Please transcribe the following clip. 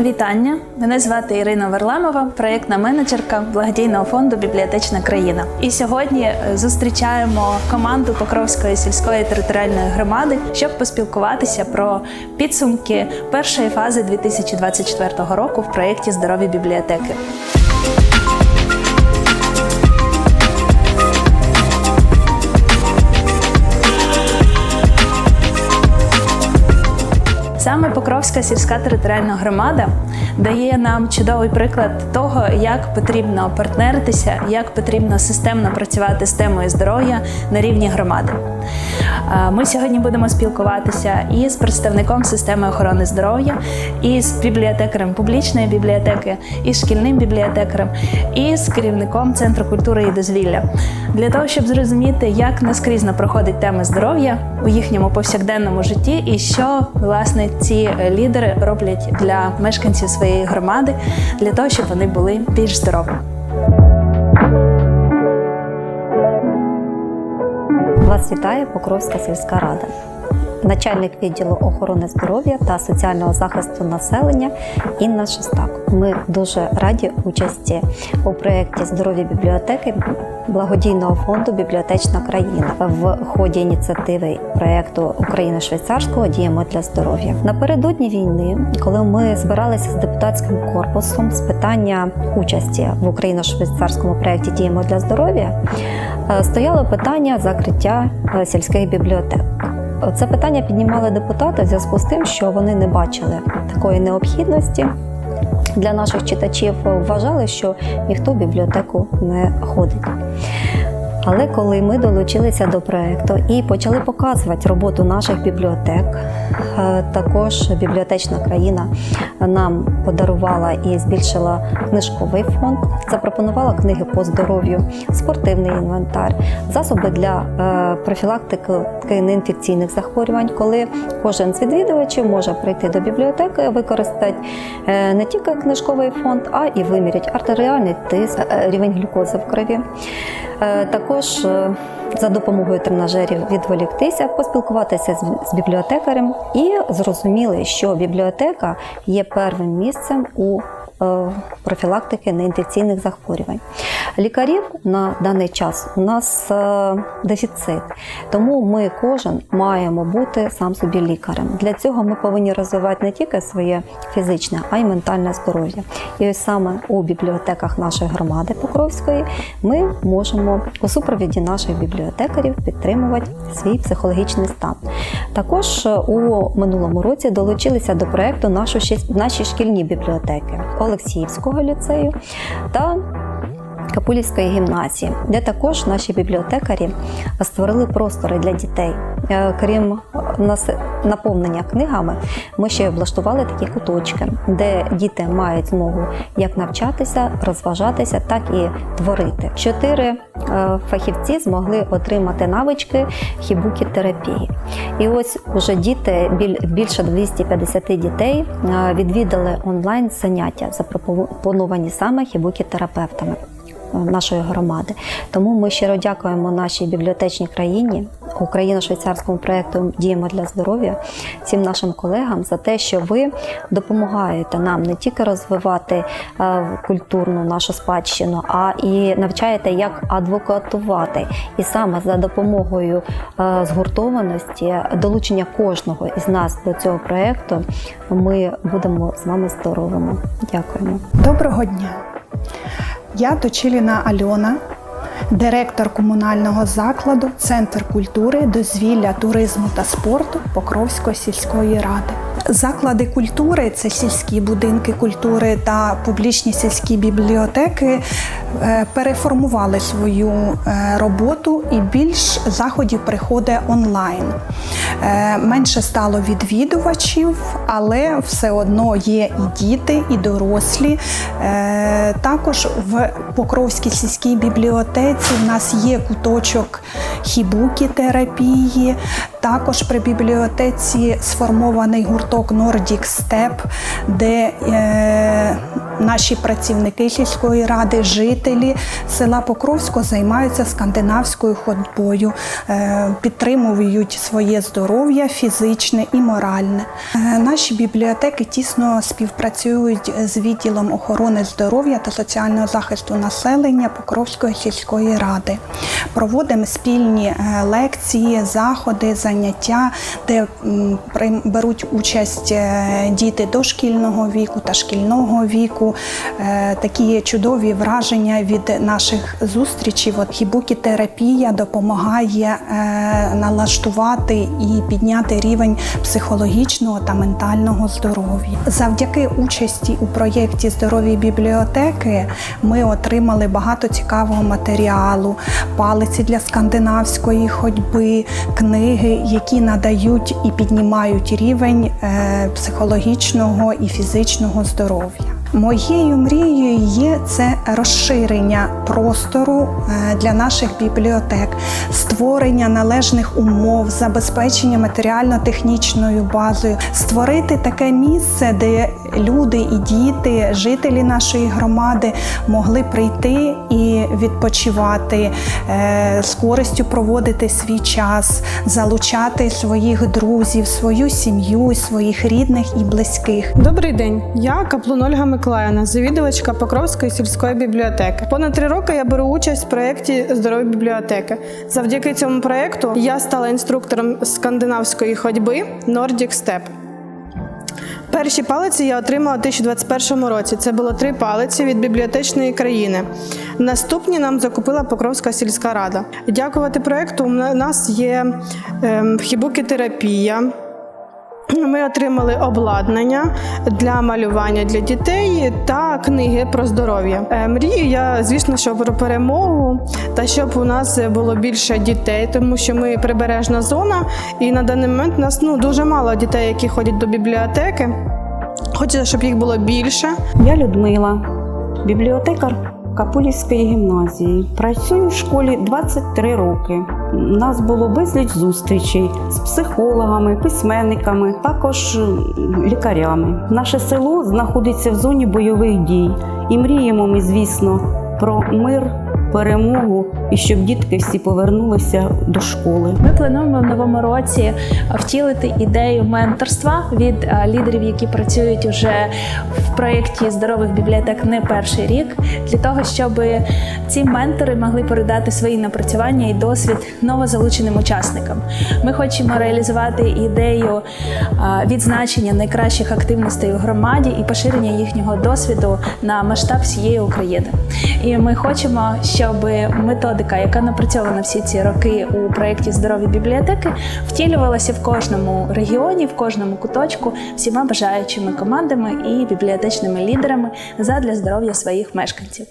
Вітання! Мене звати Ірина Варламова, проєктна менеджерка благодійного фонду Бібліотечна країна. І сьогодні е, зустрічаємо команду Покровської сільської територіальної громади, щоб поспілкуватися про підсумки першої фази 2024 року в проєкті Здорові бібліотеки. Саме Покровська сільська територіальна громада дає нам чудовий приклад того, як потрібно партнеритися, як потрібно системно працювати з темою здоров'я на рівні громади. Ми сьогодні будемо спілкуватися і з представником системи охорони здоров'я, і з бібліотекарем публічної бібліотеки, і з шкільним бібліотекарем, і з керівником центру культури і дозвілля для того, щоб зрозуміти, як наскрізно проходить тема здоров'я у їхньому повсякденному житті, і що власне ці е, лідери роблять для мешканців своєї громади для того, щоб вони були більш здоровими. Вас вітає Покровська сільська рада. Начальник відділу охорони здоров'я та соціального захисту населення Інна Шестак. Ми дуже раді участі у проєкті Здорові бібліотеки благодійного фонду Бібліотечна країна в ході ініціативи проєкту України швейцарського діємо для здоров'я. Напередодні війни, коли ми збиралися з депутатським корпусом з питання участі в Україно-швейцарському проєкті Діємо для здоров'я, е, стояло питання закриття е, сільських бібліотек. Це питання піднімали депутати в зв'язку з тим, що вони не бачили такої необхідності. Для наших читачів вважали, що ніхто в бібліотеку не ходить. Але коли ми долучилися до проекту і почали показувати роботу наших бібліотек, е, також бібліотечна країна нам подарувала і збільшила книжковий фонд, запропонувала книги по здоров'ю, спортивний інвентар, засоби для е, профілактики неінфекційних захворювань, коли кожен з відвідувачів може прийти до бібліотеки, використати е, не тільки книжковий фонд, а і вимірять артеріальний тиск, рівень глюкози в крові. Е, Також е, за допомогою тренажерів відволіктися, поспілкуватися з- бібліотекарем і зрозуміли, що бібліотека є первим місцем у профілактики неінфекційних захворювань. Лікарів на даний час у нас е, дефіцит, тому ми кожен маємо бути сам собі лікарем. Для цього ми повинні розвивати не тільки своє фізичне, а й ментальне здоров'я. І ось саме у бібліотеках нашої громади Покровської ми можемо у супровіді наших бібліотекарів підтримувати свій психологічний стан. Також е, у минулому році долучилися до проекту наші шкільні бібліотеки Олексіївського ліцею та Капулівської гімназії, де також наші бібліотекарі створили простори для дітей. Е, Крім е, наповнення книгами, ми ще облаштували такі куточки, де діти мають змогу як навчатися, розважатися, так і творити. Чотири е, фахівці змогли отримати навички хібукі-терапії. І ось уже діти, більше 250 дітей відвідали онлайн заняття, запропоновані саме хібукі-терапевтами нашої громади. Тому ми щиро дякуємо нашій бібліотечній країні, Україно-швейцарському проєкту Діємо для здоров'я, всім нашим колегам за те, що ви допомагаєте нам не тільки розвивати е, культурну нашу спадщину, а і навчаєте, як адвокатувати. І саме за допомогою е, згуртованості, долучення кожного із нас до цього проєкту, ми будемо з вами здоровими. Дякуємо. Доброго дня. Я Точиліна Альона, директор комунального закладу Центр культури, дозвілля, туризму та спорту Покровської сільської ради. Заклади культури це сільські будинки культури та публічні сільські бібліотеки переформували свою е, роботу і більш заходів приходить онлайн. Е, Менше стало відвідувачів, але все одно є і діти, і дорослі. Е, Також в Покровській сільській бібліотеці в нас є куточок хібукі терапії Також при бібліотеці сформований гурток Nordic Step, де е, наші працівники сільської ради, жителі села Покровського займаються скандинавською ходьбою, е, підтримують своє здоров'я фізичне і моральне. Е, Наші бібліотеки тісно співпрацюють з відділом охорони здоров'я та соціального захисту населення Покровської сільської ради. Проводимо спільні е, лекції, заходи, заняття, де беруть участь е, діти дошкільного віку та шкільного віку. Е, Такі чудові враження від наших зустрічей. От хібукітерапія допомагає е, налаштувати і підняти рівень психологічного та ментального здоров'я. Завдяки участі у проєкті Здорові бібліотеки ми отримали багато цікавого матеріалу, палиці для скандинавської ходьби, книги, які надають і піднімають рівень е, психологічного і фізичного здоров'я. Моєю мрією є це розширення простору е, для наших бібліотек, створення належних умов, забезпечення матеріально-технічною базою, створити таке місце, де люди і діти, жителі нашої громади могли прийти і відпочивати, е, з користю проводити свій час, залучати своїх друзів, свою сім'ю, своїх рідних і близьких. Добрий день, я Каплун Ольга Миколаївна, завідувачка Покровської сільської бібліотеки. Понад три роки я беру участь в проєкті Здорові бібліотеки. Завдяки цьому проєкту я стала інструктором скандинавської ходьби Nordic Step. Перші палиці я отримала у 2021 році. Це було три палиці від бібліотечної країни. Наступні нам закупила Покровська сільська рада. Дякувати проєкту у нас є ем, хібукітерапія, ми отримали обладнання для малювання для дітей та книги про здоров'я. Е, Мрію я, звісно, що про перемогу та щоб у нас було більше дітей, тому що ми прибережна зона, і на даний момент у нас ну дуже мало дітей, які ходять до бібліотеки. Хочеться, щоб їх було більше. Я Людмила, бібліотекар Капулівської гімназії. Працюю в школі 23 роки. У нас було безліч зустрічей з психологами, письменниками, також е, лікарями. Наше село знаходиться в зоні бойових дій, і мріємо ми, звісно, про мир, перемогу і щоб дітки всі повернулися до школи. Ми плануємо в новому році втілити ідею менторства від е, лідерів, які працюють уже в проєкті здорових бібліотек не перший рік, для того, щоб ці ментори могли передати свої напрацювання і досвід новозалученим учасникам. Ми хочемо реалізувати ідею е, відзначення найкращих активностей у громаді і поширення їхнього досвіду на масштаб всієї України. І ми хочемо, щоб методика, яка напрацьована всі ці роки у проєкті Здорові бібліотеки, втілювалася в кожному регіоні, в кожному куточку всіма бажаючими командами і бібліотечними лідерами задля здоров'я своїх мешканців.